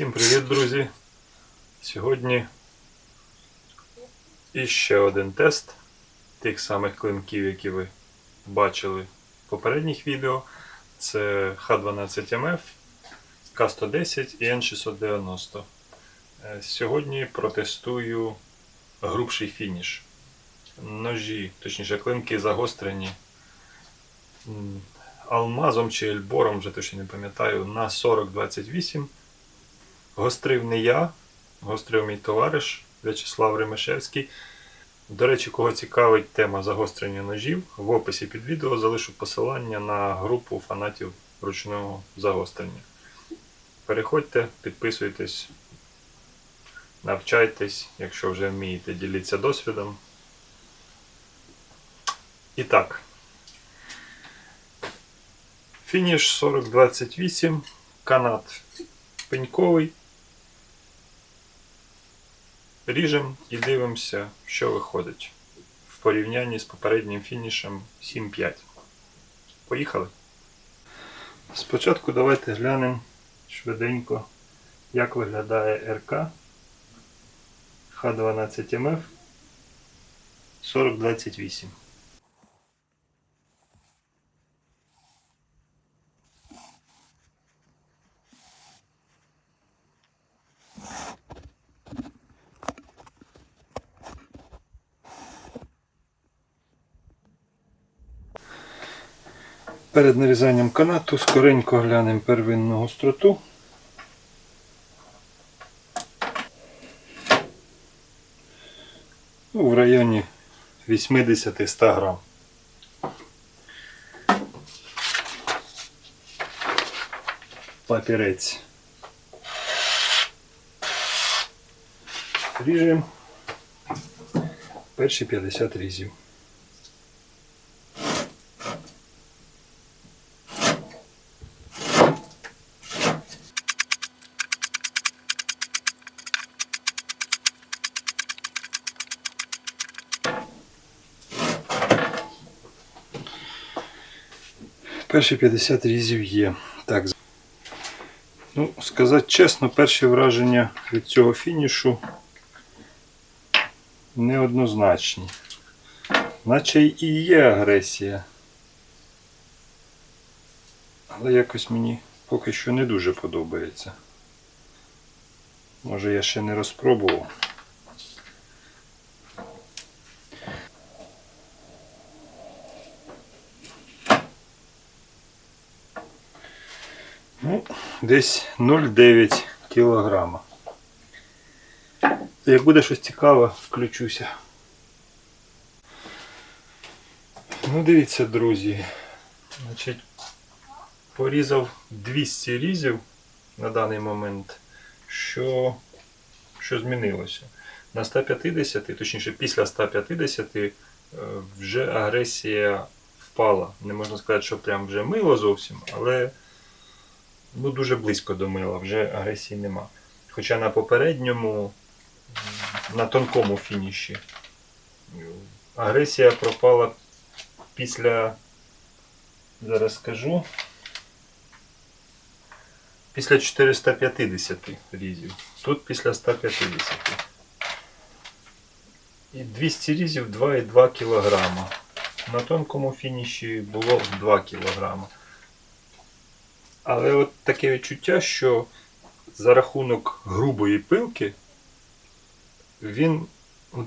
Всім привіт, друзі! Сьогодні іще один тест тих самих клинків, які ви бачили в попередніх відео. Це Х12МФ, К110 і Н690. Е, Сьогодні протестую грубший фініш. Ножі, точніше, клинки загострені алмазом чи ельбором, вже точно не пам'ятаю, на 40-28. Гострив не я, гострив мій товариш В'ячеслав Ремешевський. До речі, кого цікавить тема загострення ножів, в описі під відео залишу посилання на групу фанатів ручного загострення. Переходьте, підписуйтесь, навчайтесь, якщо вже вмієте, діліться досвідом. І так. Фініш 4028, канат пеньковий. Ріжемо і дивимося, що виходить в порівнянні з попереднім фінішем 7-5. Поїхали. Спочатку давайте глянемо швиденько, як виглядає РК Х12МФ 4028. Перед нарізанням канату скоренько глянемо первинну гостроту. Ну, в районі 80-100 грам. Папірець. Ріжемо перші 50 різів. Перші 50 різів є. Так. Ну, сказати чесно, перші враження від цього фінішу неоднозначні. Наче і є агресія. Але якось мені поки що не дуже подобається. Може я ще не розпробував. Ну, десь 0,9 кілограма. Як буде щось цікаве, включуся. Ну, дивіться, друзі. Значить, порізав 200 різів на даний момент. Що, що змінилося? На 150, точніше, після 150 е, вже агресія впала. Не можна сказати, що прям вже мило зовсім, але ну, дуже близько до мила, вже агресії нема. Хоча на попередньому, на тонкому фініші, агресія пропала після, зараз скажу, після 450 різів. Тут після 150. І 200 різів 2,2 кг. На тонкому фініші було 2 кг. Але от таке відчуття, що за рахунок грубої пилки він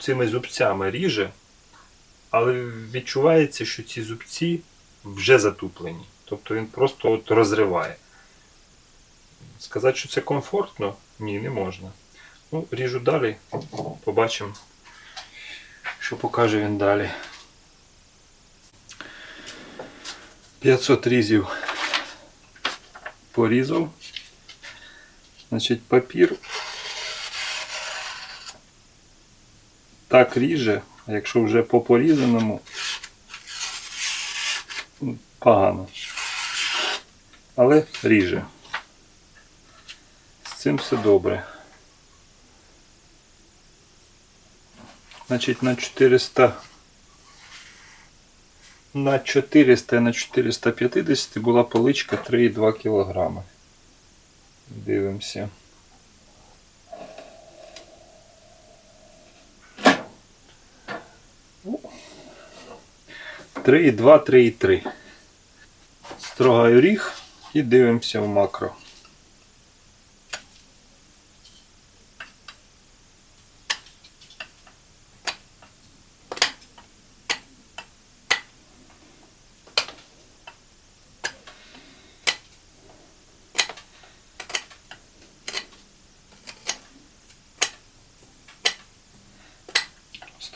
цими зубцями ріже, але відчувається, що ці зубці вже затуплені. Тобто він просто от розриває. Сказати, що це комфортно? Ні, не можна. Ну, ріжу далі, побачимо, що покаже він далі. 500 різів порізав. Значить, папір так ріже, а якщо вже по порізаному, погано. Але ріже. З цим все добре. Значить, на 400 на 400 і на 450 була поличка 3,2 кг. Дивимося. О. Три, 3,3. Строгаю ріг і дивимося в макро.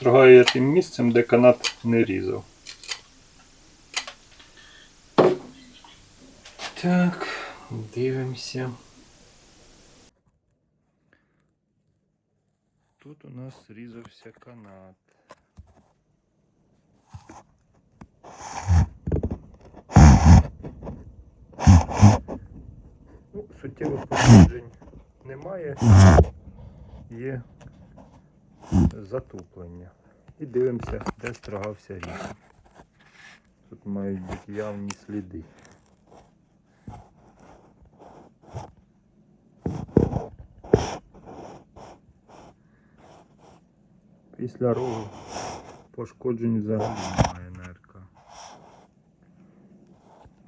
Строгаю я тим місцем, де канат не різав. Так, дивимося. Тут у нас різався канат. Ну, суттєвих пошкоджень немає. Є затуплення. І дивимося, де строгався ріг. Тут мають бути явні сліди. Після рогу пошкоджень взагалі немає на РК.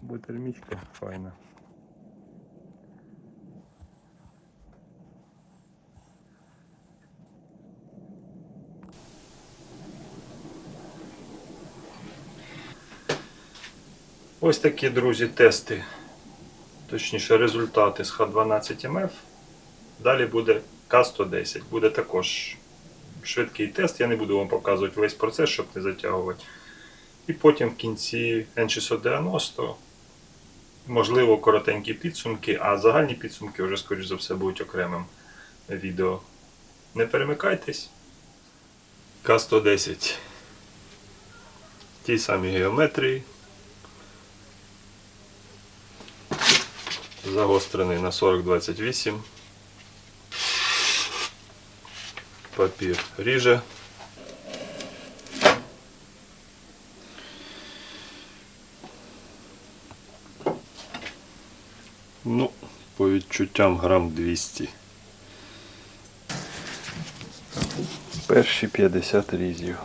Бо термічка файна. Ось такі, друзі, тести. Точніше, результати з Х12МФ. Далі буде К110. Буде також швидкий тест. Я не буду вам показувати весь процес, щоб не затягувати. І потім в кінці N690, можливо, коротенькі підсумки, а загальні підсумки вже, скоріш за все, будуть окремим відео. Не перемикайтесь. К110. Ті самі геометрії. Загострений на 4028. Папір ріже. Ну, по відчуттям грам 200. Перші 50 різів.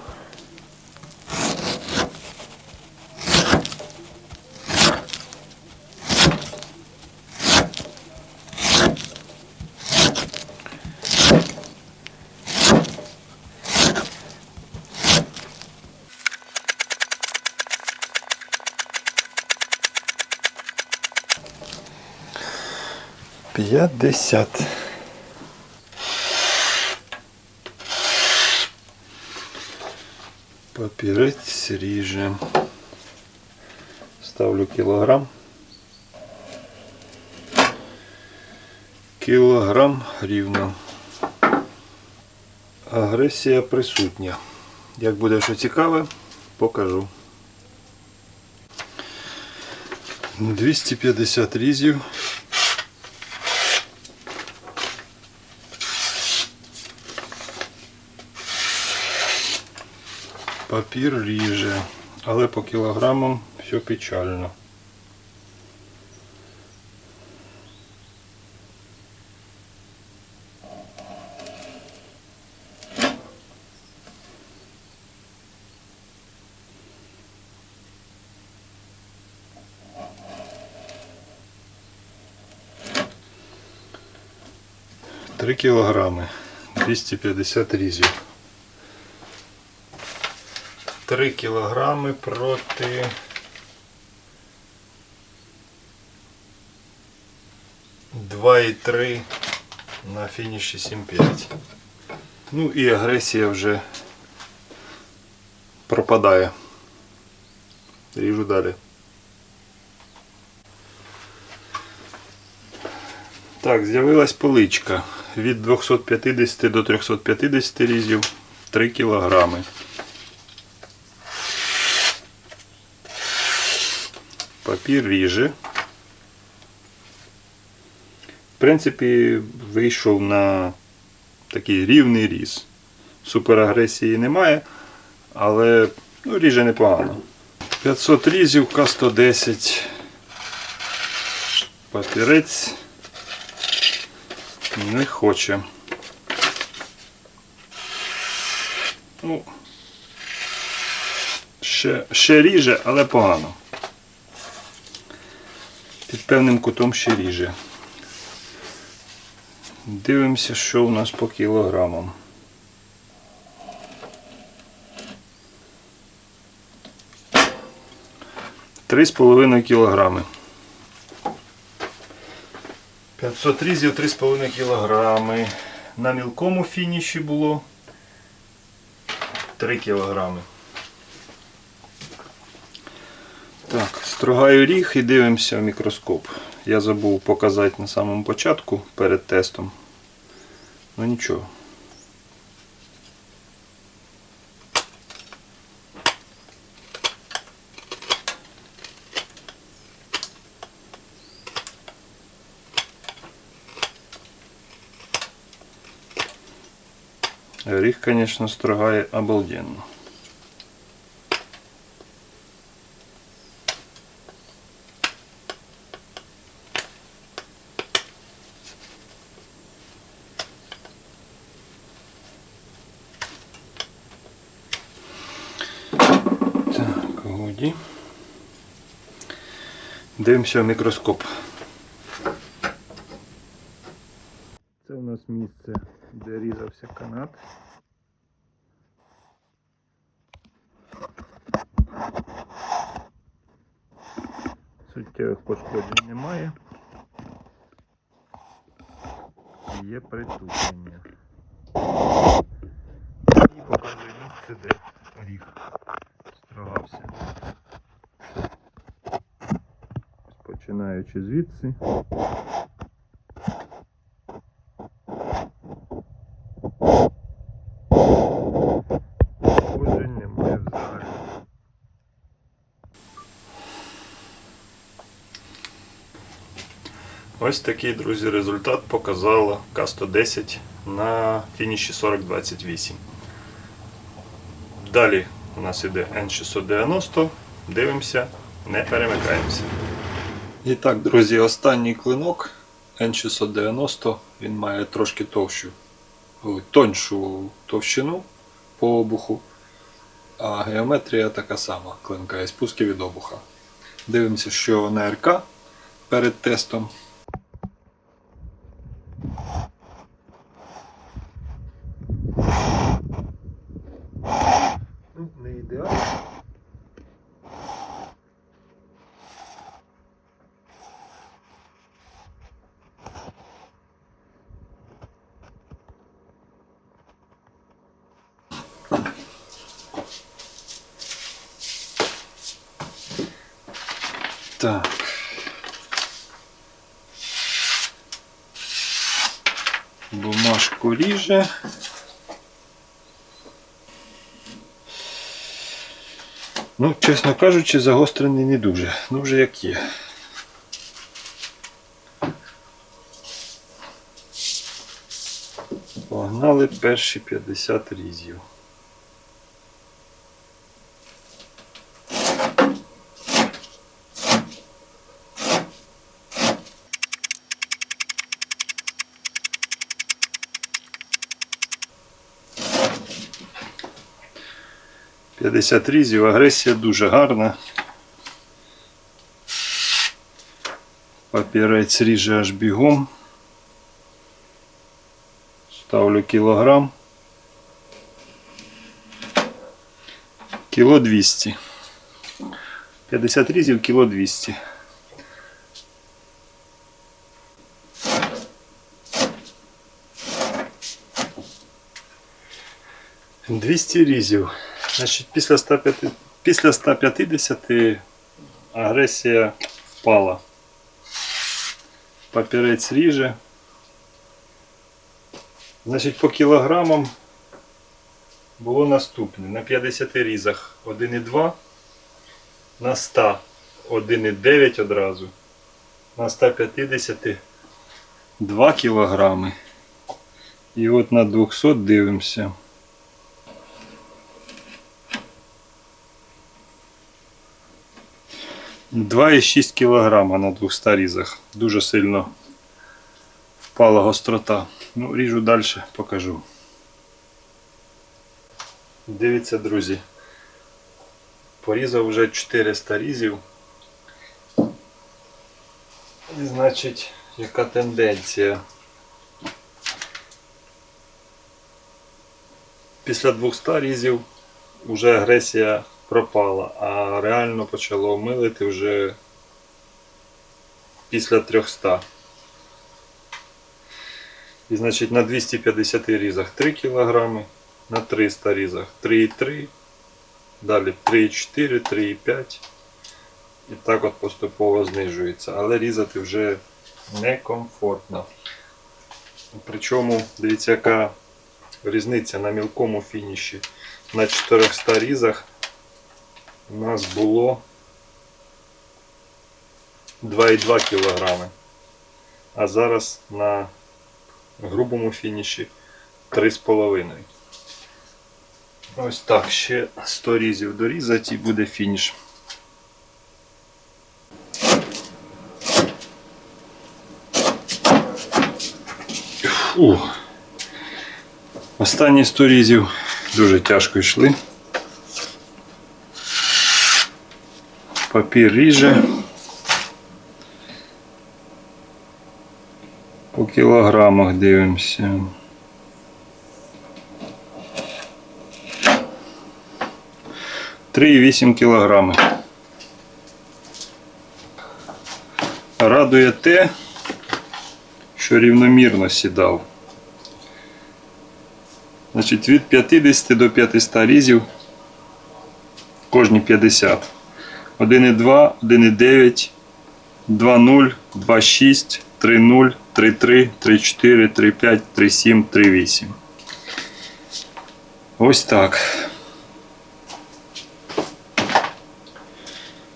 П'ятдесят. Папірець ріже. Ставлю кілограм. Кілограм рівно. Агресія присутня. Як буде що цікаве, покажу. 250 різів. Папір ріже, але по кілограмам все печально. Три кілограми, 250 різів. 3 кілограми проти Два і три на фініші 7,5. Ну і агресія вже пропадає. Ріжу далі. Так, з'явилась поличка від 250 до 350 різів 3 кілограми. Папір ріже. В принципі, вийшов на такий рівний різ. Суперагресії немає, але ну, ріже непогано. 500 різів, К110. Папірець не хоче. Ще, ще ріже, але погано. Під певним кутом ще ріже. Дивимося, що у нас по кілограмам. Три з половиною кілограми. 500 різів 3,5 кілограми. На мілкому фініші було 3 кілограми. Так, строгаю ріг і дивимося в мікроскоп. Я забув показати на самому початку перед тестом. Ну нічого. Ріг, звісно, строгає обалденно. Годі. Дивимося в мікроскоп. Це у нас місце, де різався канат. Суттєвих пошкоджень немає. Є притуплення. І показує місце, де ріг строгався. Починаючи звідси. Ось такий, друзі, результат показала К110 на фініші 4028. Далі у нас іде N690. Дивимося, не перемикаємося. І так, друзі, останній клинок N690. Він має трошки товщу, ой, тоньшу товщину по обуху. А геометрія така сама клинка і спуски від обуха. Дивимося, що на РК перед тестом. Не ідеально. Так. Бумажку ріже. Ну, чесно кажучи, загострений не дуже. Ну вже як є. Погнали перші 50 різів. П'ятдесят різів, агресія дуже гарна. Папірець ріже аж бігом. Ставлю кілограм. Кіло 200. 50 різів, кіло 200. Двісті різів. Значить, після 150, після 150 агресія впала. Папірець ріже. Значить, по кілограмам було наступне. На 50 різах 1,2, на 100 1,9 одразу, на 150 2 кілограми. І от на 200 дивимося. Два і 6 кілограма на 200 різах. Дуже сильно впала гострота. Ну, ріжу далі, покажу. Дивіться, друзі. Порізав вже 400 різів. І значить, яка тенденція? Після 200 різів вже агресія пропала, а реально почало милити вже після 300. І значить на 250 різах 3 кг, на 300 різах 3,3, далі 3,4, 3,5. І так от поступово знижується. Але різати вже некомфортно. Причому, дивіться, яка різниця на мілкому фініші. На 400 різах у нас було 2,2 кг. А зараз на грубому фініші 3,5. Ось так, ще 100 різів дорізати і буде фініш. Фух. Останні 100 різів дуже тяжко йшли. Папір ріже. По кілограмах дивимося. Три і вісім кілограми. Радує те, що рівномірно сідав. Значить, від 50 до 500 різів кожні 50. 1,2, 1,9, 2,0, 2,6, 3,0, 3,3, 3,4, 3,5, 3,7, 3,8. Ось так.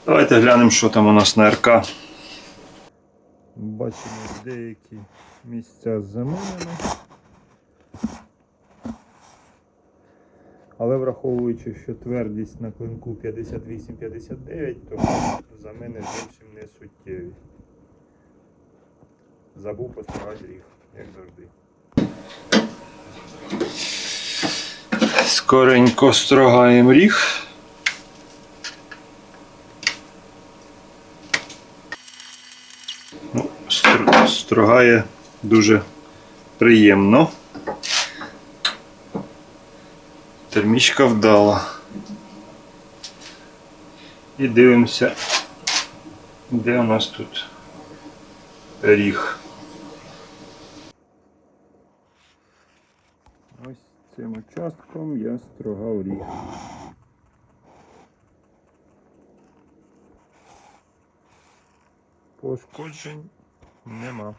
Давайте глянемо, що там у нас на РК. Бачимо деякі місця з заминами. Але враховуючи, що твердість на клинку 58-59, то замини зовсім не суттєві. Забув постригати ріг, як завжди. Скоренько строгаємо ріг. Ну, стр- строгає дуже приємно. Термічка вдала. І дивимося, де у нас тут ріг. Ось цим участком я строгав ріг. Пошкоджень нема.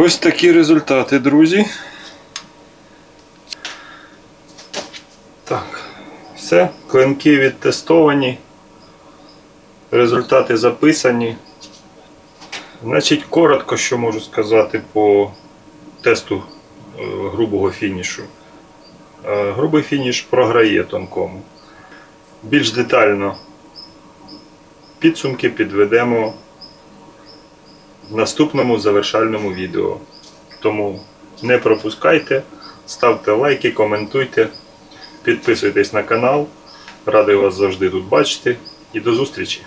Ось такі результати, друзі. Так, все, клинки відтестовані, результати записані. Значить, коротко, що можу сказати по тесту е, грубого фінішу. Е, Грубий фініш програє тонкому. Більш детально підсумки підведемо в наступному завершальному відео. Тому не пропускайте, ставте лайки, коментуйте, підписуйтесь на канал. Радий вас завжди тут бачити і до зустрічі!